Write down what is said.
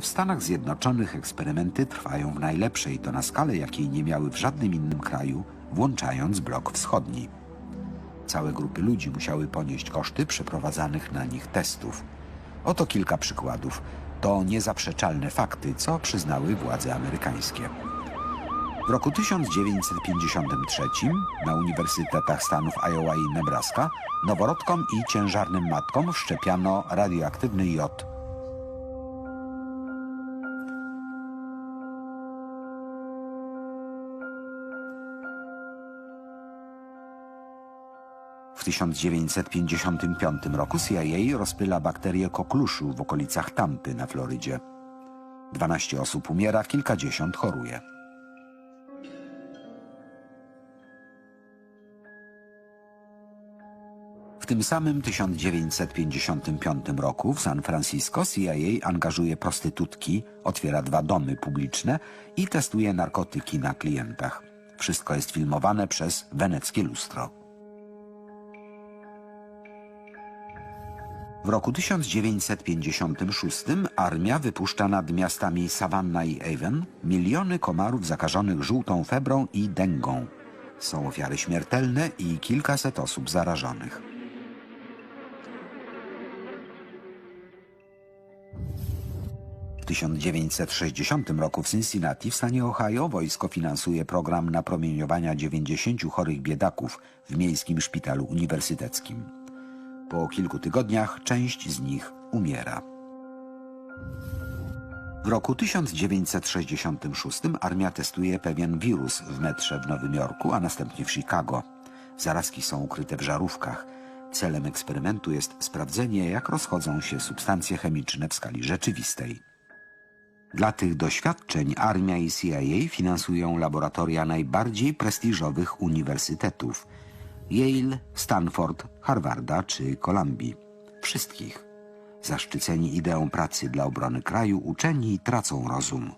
W Stanach Zjednoczonych eksperymenty trwają w najlepszej to na skalę, jakiej nie miały w żadnym innym kraju, włączając blok wschodni. Całe grupy ludzi musiały ponieść koszty przeprowadzanych na nich testów. Oto kilka przykładów. To niezaprzeczalne fakty, co przyznały władze amerykańskie. W roku 1953 na uniwersytetach stanów Iowa i Nebraska noworodkom i ciężarnym matkom wszczepiano radioaktywny jod. W 1955 roku CIA rozpyla bakterię kokluszu w okolicach Tampy na Florydzie. 12 osób umiera, kilkadziesiąt choruje. W tym samym 1955 roku w San Francisco CIA angażuje prostytutki, otwiera dwa domy publiczne i testuje narkotyki na klientach. Wszystko jest filmowane przez weneckie lustro. W roku 1956 armia wypuszcza nad miastami Savannah i Avon miliony komarów zakażonych żółtą febrą i dengą. Są ofiary śmiertelne i kilkaset osób zarażonych. W 1960 roku w Cincinnati w stanie Ohio wojsko finansuje program napromieniowania 90 chorych biedaków w miejskim szpitalu uniwersyteckim. Po kilku tygodniach część z nich umiera. W roku 1966 armia testuje pewien wirus w metrze w Nowym Jorku, a następnie w Chicago. Zarazki są ukryte w żarówkach. Celem eksperymentu jest sprawdzenie, jak rozchodzą się substancje chemiczne w skali rzeczywistej. Dla tych doświadczeń armia i CIA finansują laboratoria najbardziej prestiżowych uniwersytetów Yale, Stanford, Harvarda czy Kolumbii. Wszystkich. Zaszczyceni ideą pracy dla obrony kraju, uczeni tracą rozum.